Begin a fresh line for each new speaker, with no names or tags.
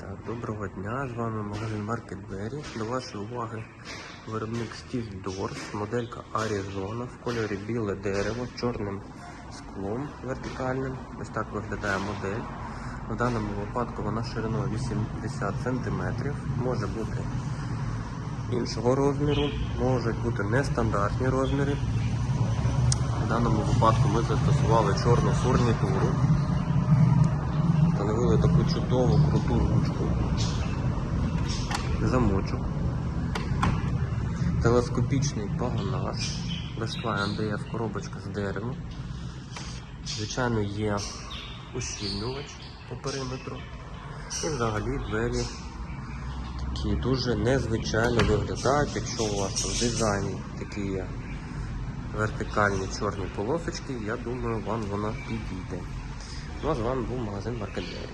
Так, доброго дня, з вами магазин Market Berry. До вашої уваги виробник Steve Doors, моделька Arizona в кольорі біле дерево з чорним склом вертикальним. Ось так виглядає модель. В даному випадку вона шириною 80 см, може бути іншого розміру, можуть бути нестандартні розміри. В даному випадку ми застосували чорну фурнітуру. Чудову круту ручку, замочок, телескопічний погонаж, листва МДФ коробочка з дерева. Звичайно, є ущільнювач по периметру. І взагалі двері такі дуже незвичайно виглядають, якщо у вас в дизайні такі є вертикальні чорні полосочки, я думаю, вам вона підійде. Ну а з вами був магазин Маркетбері.